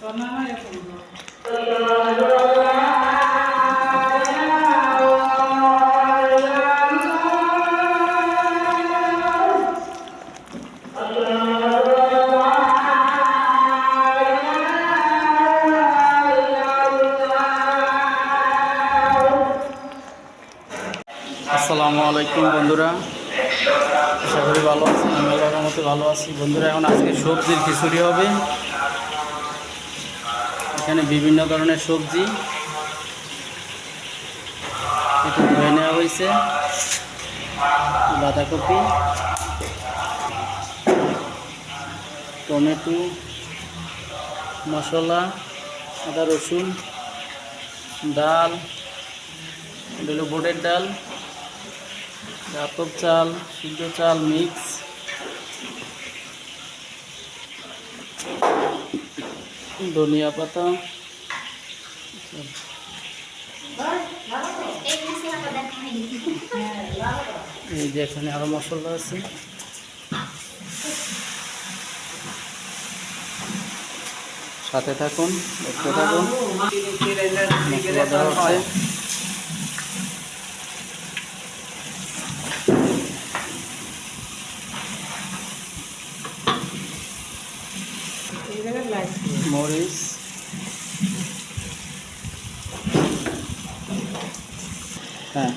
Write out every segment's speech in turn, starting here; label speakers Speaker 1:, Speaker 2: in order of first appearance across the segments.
Speaker 1: আসসালামু আলাইকুম বন্ধুরা। আশা করি ভালো আছেন আমি ভালো আছি। বন্ধুরা, এখন আজকে সবজির খিচুড়ি হবে। এখানে বিভিন্ন ধরনের সবজি এটা ধুয়ে নেওয়া হয়েছে, বাঁধাকপি, টমেটো, মশলা, আদা রসুন, ডাল, এটা হলো বোটের ডাল আতপ চাল, সিদ্ধ চাল, মিক্স। ধনিয়া পাতা। এই যে এখানে আরও মশলা আছে। সাথে থাকুন দেখতে থাকুন। মশলা দেওয়া হচ্ছে। মরিচ হ্যাঁ।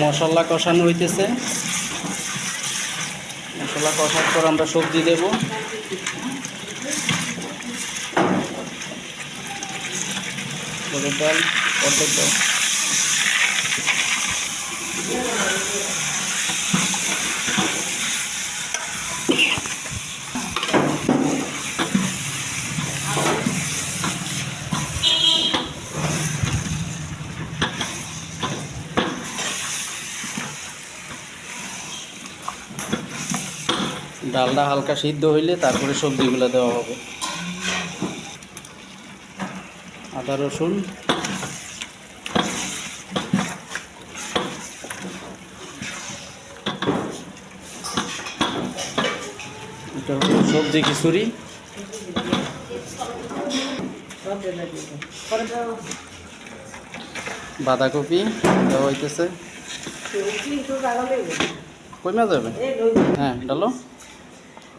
Speaker 1: মশলা কষানো হইতেছে। মশলা কষার পর আমরা সবজি দেব। ডাল অর্ধেক ডালটা হালকা সিদ্ধ হইলে তারপরে সবজিগুলো দেওয়া হবে। আদা, রসুন। এটা হলো সবজি খিচুড়ি। বাঁধাকপি দেওয়া হইতেছে। কইমা যাবে হ্যাঁ ডালো।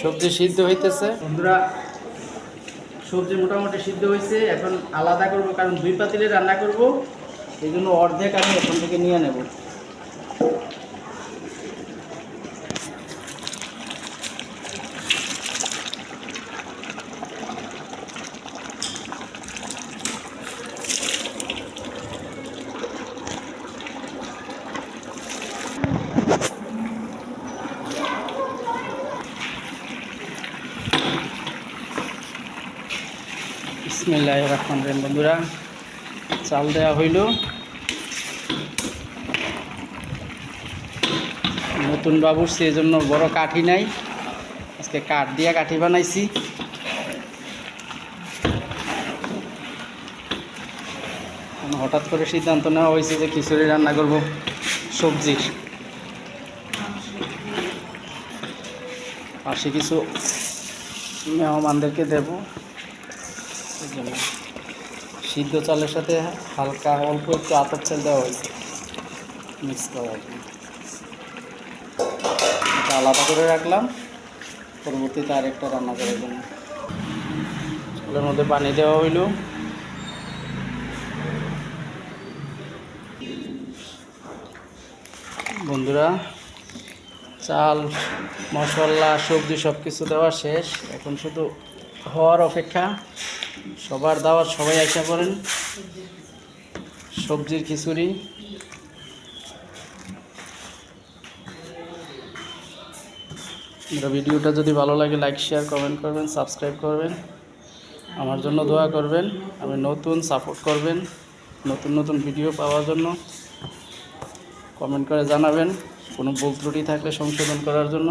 Speaker 1: সবজি সিদ্ধ হইতেছে। বন্ধুরা, সবজি মোটামুটি সিদ্ধ হয়েছে এখন আলাদা করব, কারণ দুই পাতিলে রান্না করব, এই জন্য অর্ধেক আমি এখান থেকে নিয়ে নেব। বিসমিল্লাহ রহমান রহিম। বন্ধুরা, চাল দেওয়া হইল। নতুন বাবুর সেই জন্য বড় কাঠি নাই। আজকে কাঠ দিয়া কাঠি বানাইছি। হঠাৎ করে সিদ্ধান্ত নেওয়া হয়েছে যে খিচুড়ি রান্না করব সবজির। পাশে কিছু মেহমানদেরকে দেবো। সিদ্ধ চালের সাথে হালকা অল্প একটু আতপ চাল দেওয়া হয়েছে। মিক্স করা আলাদা করে রাখলাম। পরবর্তীতে আরেকটা রান্না করার জন্য। চালের মধ্যে পানি দেওয়া হইল। বন্ধুরা, চাল, মশলা, সবজি সব কিছু দেওয়া শেষ। এখন শুধু হওয়ার অপেক্ষা। সবার দাওয়া সবাই আশা করেন। সবজির খিচুড়ি। ভিডিওটা যদি ভালো লাগে লাইক শেয়ার কমেন্ট করবেন সাবস্ক্রাইব করবেন। আমার জন্য দোয়া করবেন। আমি নতুন সাপোর্ট করবেন। নতুন নতুন ভিডিও পাওয়ার জন্য। কমেন্ট করে জানাবেন। কোনো ভুল ত্রুটি থাকলে সংশোধন করার জন্য।